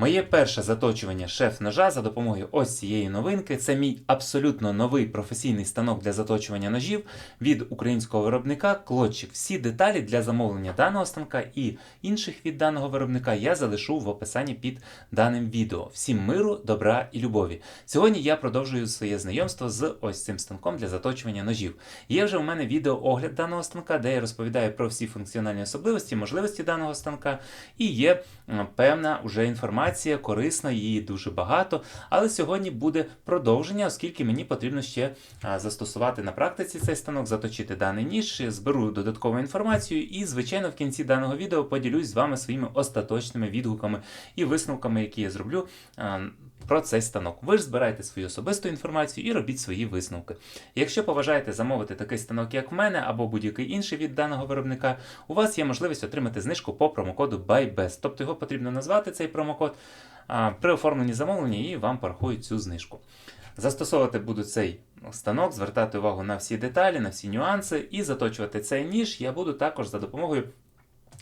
Моє перше заточування шеф-ножа за допомогою ось цієї новинки. Це мій абсолютно новий професійний станок для заточування ножів від українського виробника Клотчик. Всі деталі для замовлення даного станка і інших від даного виробника я залишу в описанні під даним відео. Всім миру, добра і любові. Сьогодні я продовжую своє знайомство з ось цим станком для заточування ножів. Є вже у мене відеоогляд даного станка, де я розповідаю про всі функціональні особливості, можливості даного станка, і є певна уже інформація, корисна, її дуже багато. Але сьогодні буде продовження, оскільки мені потрібно ще застосувати на практиці цей станок, заточити даний ніж, зберу додаткову інформацію і, звичайно, в кінці даного відео поділюсь з вами своїми остаточними відгуками і висновками, які я зроблю. Про цей станок. Ви ж збирайте свою особисту інформацію і робіть свої висновки. Якщо поважаєте замовити такий станок, як в мене, або будь-який інший від даного виробника, у вас є можливість отримати знижку по промокоду BYBEST. Тобто його потрібно назвати цей промокод при оформленні замовлення і вам порахують цю знижку. Застосовувати буду цей станок, звертати увагу на всі деталі, на всі нюанси і заточувати цей ніж я буду також за допомогою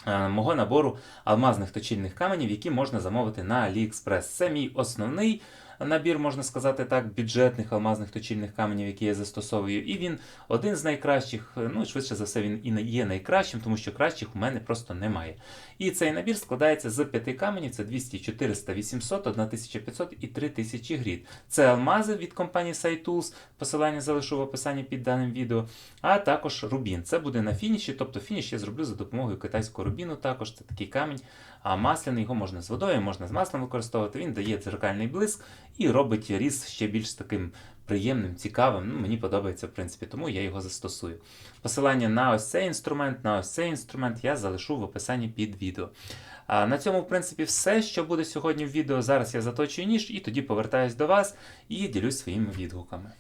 мого набору алмазних точильних каменів, які можна замовити на AliExpress. Це мій основний набір, можна сказати так, бюджетних алмазних точильних каменів, які я застосовую. І він один з найкращих, ну швидше за все, він і є найкращим, тому що кращих у мене просто немає. І цей набір складається з п'яти каменів: це 200, 400, 800, 1500 і 3000 грід. Це алмази від компанії SciTools, посилання залишу в описанні під даним відео, а також рубін. Це буде на фініші, тобто фініш я зроблю за допомогою китайського рубіну. Також це такий камінь, а масляний його можна з водою, можна з маслом використовувати. Він дає дзеркальний блиск і робить різ ще більш таким приємним, цікавим. Ну, мені подобається, в принципі, тому я його застосую. Посилання на ось цей інструмент, на ось цей інструмент я залишу в описанні під відео. А на цьому, в принципі, все, що буде сьогодні в відео. Зараз я заточую ніж і тоді повертаюсь до вас і ділюсь своїми відгуками.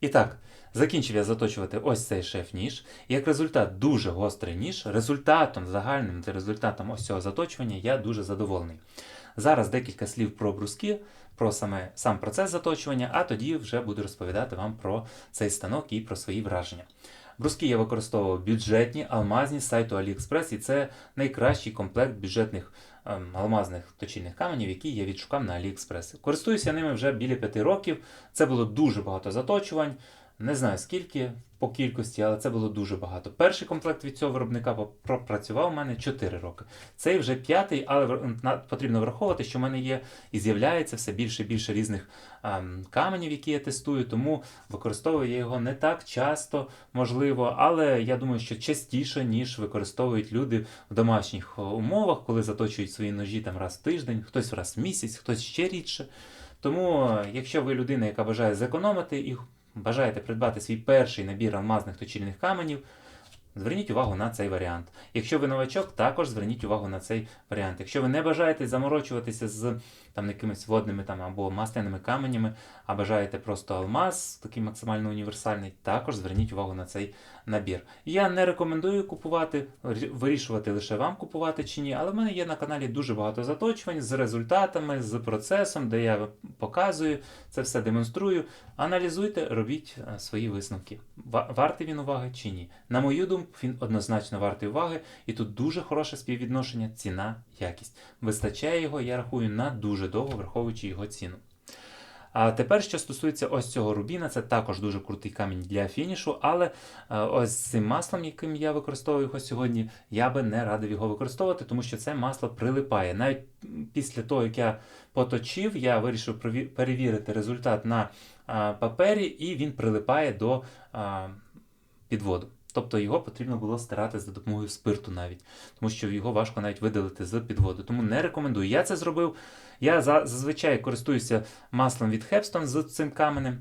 І так, закінчив я заточувати ось цей шеф-ніж. Як результат, дуже гострий ніж. Результатом загальним та результатом ось цього заточування я дуже задоволений. Зараз декілька слів про бруски, про саме сам процес заточування, а тоді вже буду розповідати вам про цей станок і про свої враження. Бруски я використовував бюджетні, алмазні сайту AliExpress, і це найкращий комплект бюджетних ем, алмазних точильних каменів, які я відшукав на AliExpress. Користуюся ними вже біля 5 років. Це було дуже багато заточувань. Не знаю скільки по кількості, але це було дуже багато. Перший комплект від цього виробника пропрацював у мене 4 роки. Цей вже п'ятий, але потрібно враховувати, що в мене є і з'являється все більше і більше різних ем, каменів, які я тестую, тому використовую я його не так часто, можливо, але я думаю, що частіше, ніж використовують люди в домашніх е, умовах, коли заточують свої ножі там раз в тиждень, хтось раз в місяць, хтось ще рідше. Тому, е, якщо ви людина, яка бажає зекономити і бажаєте придбати свій перший набір алмазних точильних каменів, зверніть увагу на цей варіант. Якщо ви новачок, також зверніть увагу на цей варіант. Якщо ви не бажаєте заморочуватися з там якимись водними там або масляними каменями, а бажаєте просто алмаз, такий максимально універсальний, також зверніть увагу на цей набір. Я не рекомендую купувати, вирішувати лише вам купувати чи ні, але в мене є на каналі дуже багато заточувань з результатами, з процесом, де я показую, це все демонструю. Аналізуйте, робіть е, свої висновки. Вартий він уваги чи ні? На мою думку, він однозначно вартий уваги, і тут дуже хороше співвідношення ціна-якість. Вистачає його, я рахую, на дуже довго, враховуючи його ціну. А тепер, що стосується ось цього рубіна, це також дуже крутий камінь для фінішу, але е, ось цим маслом, яким я використовую його сьогодні, я би не радив його використовувати, тому що це масло прилипає. Навіть після того, як я поточив, я вирішив перевірити результат на папері, і він прилипає до підводу. Тобто його потрібно було стирати за допомогою спирту навіть, тому що його важко навіть видалити з підводу. Тому не рекомендую. Я це зробив. Я зазвичай користуюся маслом від Hepstone з цим каменем.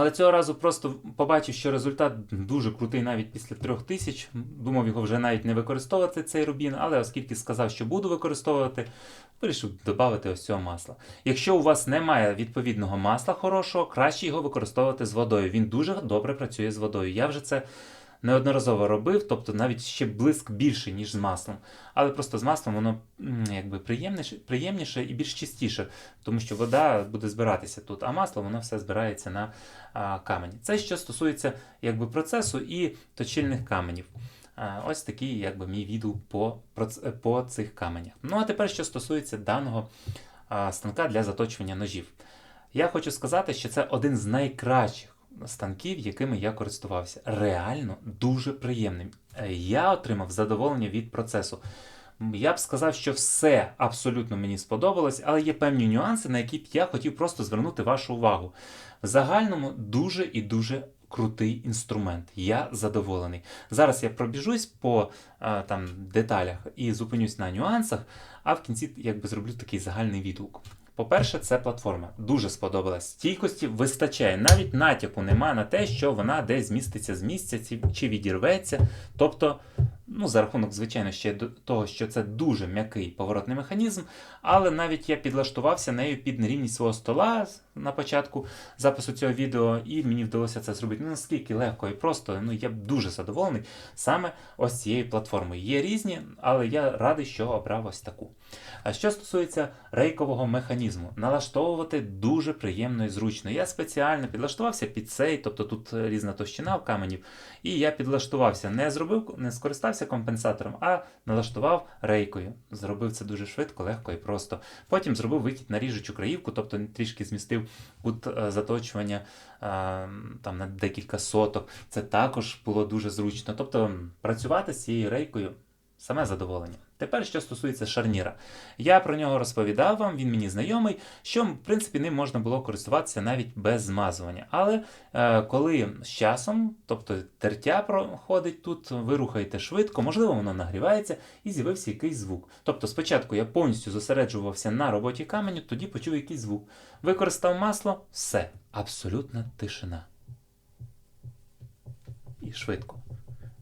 Але цього разу просто побачив, що результат дуже крутий навіть після трьох тисяч. Думав його вже навіть не використовувати цей рубін, але оскільки сказав, що буду використовувати, вирішив додати ось цього масла. Якщо у вас немає відповідного масла хорошого, краще його використовувати з водою. Він дуже добре працює з водою. Я вже це неодноразово робив, тобто навіть ще блиск більший, ніж з маслом. Але просто з маслом воно якби приємніше, приємніше і більш чистіше, тому що вода буде збиратися тут, а масло воно все збирається на а, камені. Це що стосується якби, процесу і точильних каменів. Ось такий якби, мій відгук по, по цих каменях. Ну а тепер, що стосується даного а, станка для заточування ножів. Я хочу сказати, що це один з найкращих станків, якими я користувався. Реально дуже приємним. Е, Я отримав задоволення від процесу. Я б сказав, що все абсолютно мені сподобалось, але є певні нюанси, на які б я хотів просто звернути вашу увагу. В загальному дуже і дуже крутий інструмент. Я задоволений. Зараз я пробіжусь по а, там деталях і зупинюсь на нюансах, а в кінці якби зроблю такий загальний відгук. По-перше, це платформа. Дуже сподобалась. Стійкості вистачає. Навіть натяку нема на те, що вона десь зміститься з місця чи відірветься. Тобто, ну, за рахунок, звичайно, ще того, що це дуже м'який поворотний механізм, але навіть я підлаштувався нею під нерівність свого стола на початку запису цього відео, і мені вдалося це зробити. Ну, наскільки легко і просто, ну я дуже задоволений саме ось цією платформою. Є різні, але я радий, що обрав ось таку. А що стосується рейкового механізму, налаштовувати дуже приємно і зручно. Я спеціально підлаштувався під цей, тобто тут різна товщина в каменів, і я підлаштувався, не зробив, не скористався компенсатором, а налаштував рейкою. Зробив це дуже швидко, легко і просто. Потім зробив вихід на ріжучу краївку, тобто трішки змістив кут е, заточування е, там на декілька соток. Це також було дуже зручно. Тобто працювати з цією рейкою саме задоволення. Тепер, що стосується шарніра, я про нього розповідав вам, він мені знайомий, що в принципі ним можна було користуватися навіть без змазування. Але е, коли з часом, тобто тертя проходить тут, ви рухаєте швидко, можливо, воно нагрівається і з'явився якийсь звук. Тобто спочатку я повністю зосереджувався на роботі каменю, тоді почув якийсь звук. Використав масло, все, абсолютна тишина. І швидко.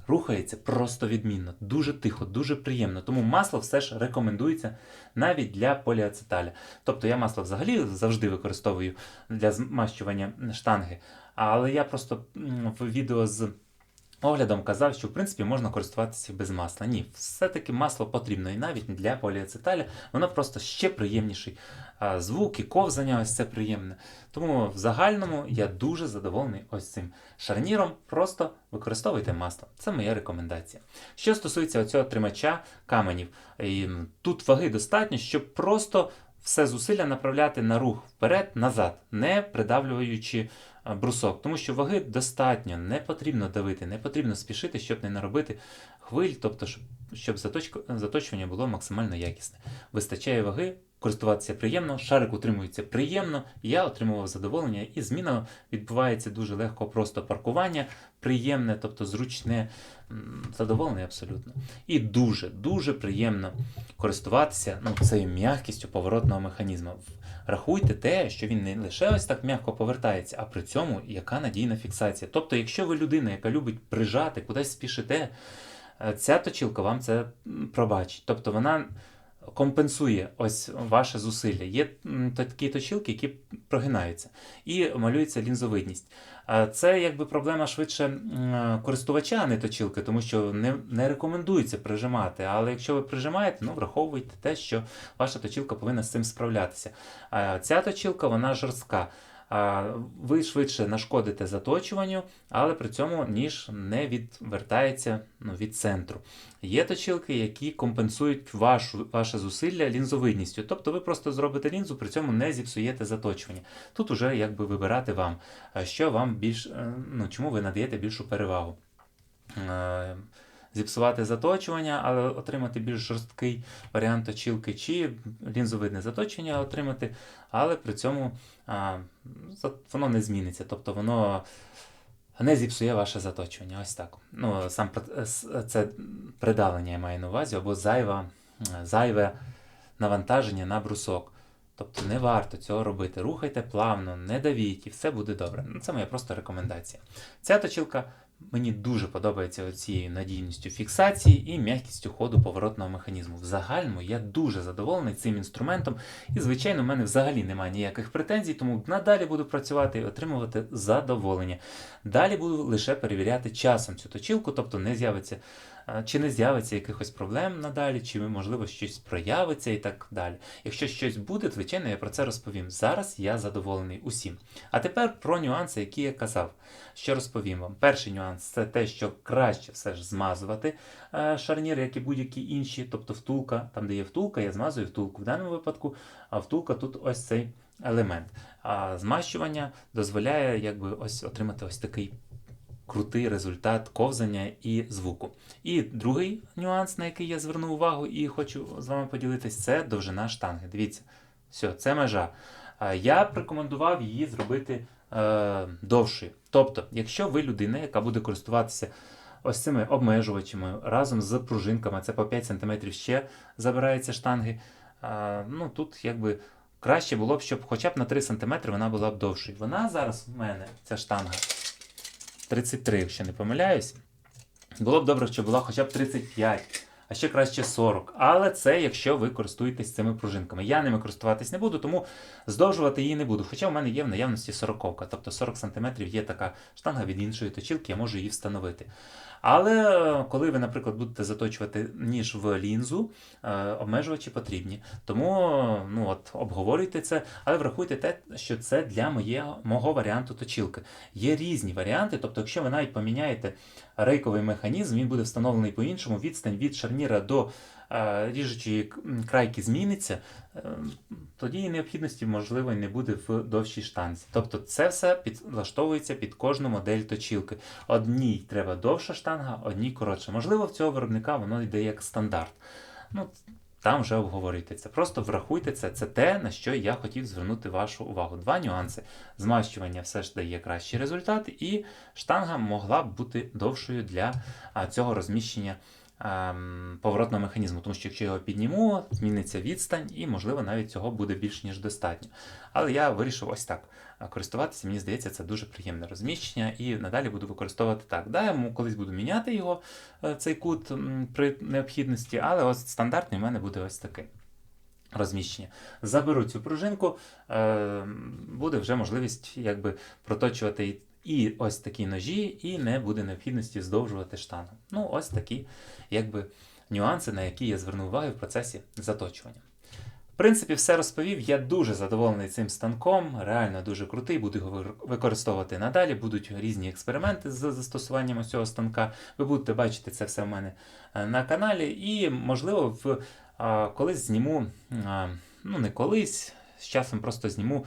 Рухається просто відмінно, дуже тихо, дуже приємно. Тому масло все ж рекомендується навіть для поліацеталя. Тобто я масло взагалі завжди використовую для змащування штанги. Але я просто в відео з оглядом казав, що в принципі можна користуватися без масла. Ні, все-таки масло потрібно і навіть для поліацеталя воно просто ще приємніший. Звук і ковзання ось це приємне. Тому в загальному я дуже задоволений ось цим шарніром. Просто використовуйте масло. Це моя рекомендація. Що стосується цього тримача каменів, тут ваги достатньо, щоб просто все зусилля направляти на рух вперед-назад, не придавлюючи брусок, тому що ваги достатньо, не потрібно давити, не потрібно спішити, щоб не наробити хвиль, тобто щоб, щоб заточування було максимально якісне. Вистачає ваги, користуватися приємно, шарик утримується приємно, я отримував задоволення, і зміна відбувається дуже легко, просто паркування приємне, тобто зручне, м, задоволений абсолютно. І дуже, дуже приємно користуватися ну, цією м'якістю поворотного механізму. Рахуйте те, що він не лише ось так м'яко повертається, а при цьому яка надійна фіксація. Тобто, якщо ви людина, яка любить прижати, кудись спішите, е, ця точилка вам це пробачить. Тобто вона компенсує ось ваше зусилля. Є такі точилки, які прогинаються і малюється лінзовидність. Це якби проблема швидше користувача, а не точилки, тому що не, не рекомендується прижимати. Але якщо ви прижимаєте, ну враховуйте те, що ваша точилка повинна з цим справлятися. Ця точилка вона жорстка. Ви швидше нашкодите заточуванню, але при цьому ніж не відвертається ну, від центру. Є точилки, які компенсують вашу, ваше зусилля лінзовидністю. Тобто ви просто зробите лінзу, при цьому не зіпсуєте заточування. Тут уже якби вибирати вам, що вам більш, е, ну, чому ви надаєте більшу перевагу. Е, Зіпсувати заточування, але отримати більш жорсткий варіант точилки, чи лінзовидне заточення отримати, але при цьому а, воно не зміниться. Тобто воно не зіпсує ваше заточування. Ось так. Ну, сам це придавлення я маю на увазі, або зайва, зайве навантаження на брусок. Тобто не варто цього робити. Рухайте плавно, не давіть, і все буде добре. Це моя просто рекомендація. Ця точилка мені дуже подобається цією надійністю фіксації і м'якістю ходу поворотного механізму. В загальному я дуже задоволений цим інструментом, і, звичайно, в мене взагалі немає ніяких претензій, тому надалі буду працювати і отримувати задоволення. Далі буду лише перевіряти часом цю точілку, тобто не з'явиться. Чи не з'явиться якихось проблем надалі, чи можливо щось проявиться і так далі. Якщо щось буде, звичайно, я про це розповім. Зараз я задоволений усім. А тепер про нюанси, які я казав. Що розповім вам? Перший нюанс це те, що краще все ж змазувати е, шарнір, як і будь-які інші, тобто втулка, там де є втулка, я змазую втулку. В даному випадку а втулка тут ось цей елемент. А змащування дозволяє якби ось отримати ось такий крутий результат ковзання і звуку. І другий нюанс, на який я звернув увагу і хочу з вами поділитись, це довжина штанги. Дивіться, все, це межа. Я б рекомендував її зробити е, довшою. Тобто, якщо ви людина, яка буде користуватися ось цими обмежувачами разом з пружинками, це по 5 см ще забираються штанги. е, ну тут якби краще було б, щоб хоча б на 3 см вона була б довшою. Вона зараз в мене, ця штанга, 33, якщо не помиляюсь. Було б добре, щоб була хоча б 35, а ще краще 40. Але це якщо ви користуєтесь цими пружинками. Я ними користуватись не буду, тому здовжувати її не буду. Хоча в мене є в наявності 40, тобто 40 см є така штанга від іншої точілки, я можу її встановити. Але е, коли ви, наприклад, будете заточувати ніж в лінзу, е, обмежувачі потрібні. Тому ну, от, обговорюйте це, але врахуйте те, що це для моєго, мого варіанту точілки. Є різні варіанти, тобто, якщо ви навіть поміняєте рейковий механізм, він буде встановлений по-іншому, відстань від шарніра до ріжучої крайки зміниться, е, тоді і необхідності, можливо, і не буде в довшій штанзі. Тобто це все підлаштовується під кожну модель точилки. Одній треба довша штанга, одній коротша. Можливо, в цього виробника воно йде як стандарт. Ну, там вже обговорюйте це. Просто врахуйте це. Це те, на що я хотів звернути вашу увагу. Два нюанси. Змащування все ж дає кращий результат, і штанга могла б бути довшою для цього розміщення ем, поворотного механізму, тому що якщо його підніму, зміниться відстань, і, можливо, навіть цього буде більш ніж достатньо. Але я вирішив ось так е, користуватися. Мені здається, це дуже приємне розміщення, і надалі буду використовувати так. Да, я колись буду міняти його, е, цей кут при необхідності, але ось стандартний в мене буде ось такий. Розміщення. Заберу цю пружинку, е, буде вже можливість якби проточувати і- ось такі ножі, і не буде необхідності здовжувати штангу. Ну, ось такі якби, нюанси, на які я звернув увагу в процесі заточування. В принципі, все розповів. Я дуже задоволений цим станком, реально дуже крутий. Буду його використовувати надалі. Будуть різні експерименти з застосуванням цього станка. Ви будете бачити це все в мене е, на каналі. І, можливо, в, а, колись зніму, а, ну не колись, з часом просто зніму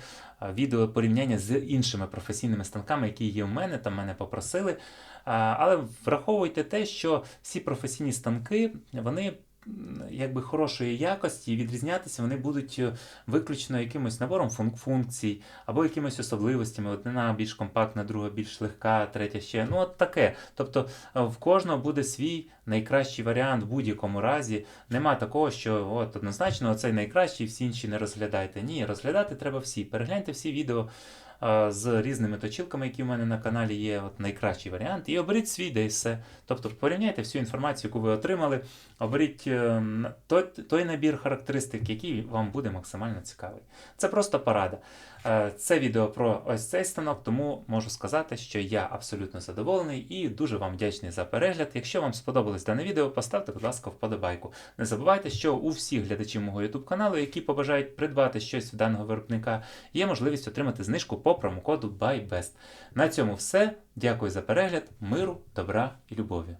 відео порівняння з іншими професійними станками, які є в мене, там мене попросили. Але враховуйте те, що всі професійні станки, вони якби хорошої якості, і відрізнятися вони будуть е, виключно якимось набором функ- функцій або якимись особливостями. Одна більш компактна, друга більш легка, третя ще. Ну, от таке. Тобто е, в кожного буде свій найкращий варіант в будь-якому разі. Нема такого, що от однозначно цей найкращий, всі інші не розглядайте. Ні, розглядати треба всі. Перегляньте всі відео з різними точилками, які в мене на каналі є. От найкращий варіант. І оберіть свій, де і все. Тобто порівняйте всю інформацію, яку ви отримали, оберіть е, той, той набір характеристик, який вам буде максимально цікавий. Це просто порада. Е, Це відео про ось цей станок, тому можу сказати, що я абсолютно задоволений і дуже вам вдячний за перегляд. Якщо вам сподобалось дане відео, поставте, будь ласка, вподобайку. Не забувайте, що у всіх глядачів мого YouTube каналу, які побажають придбати щось в даного виробника, є можливість отримати знижку по промокоду BYBEST. На цьому все. Дякую за перегляд, миру, добра і любові.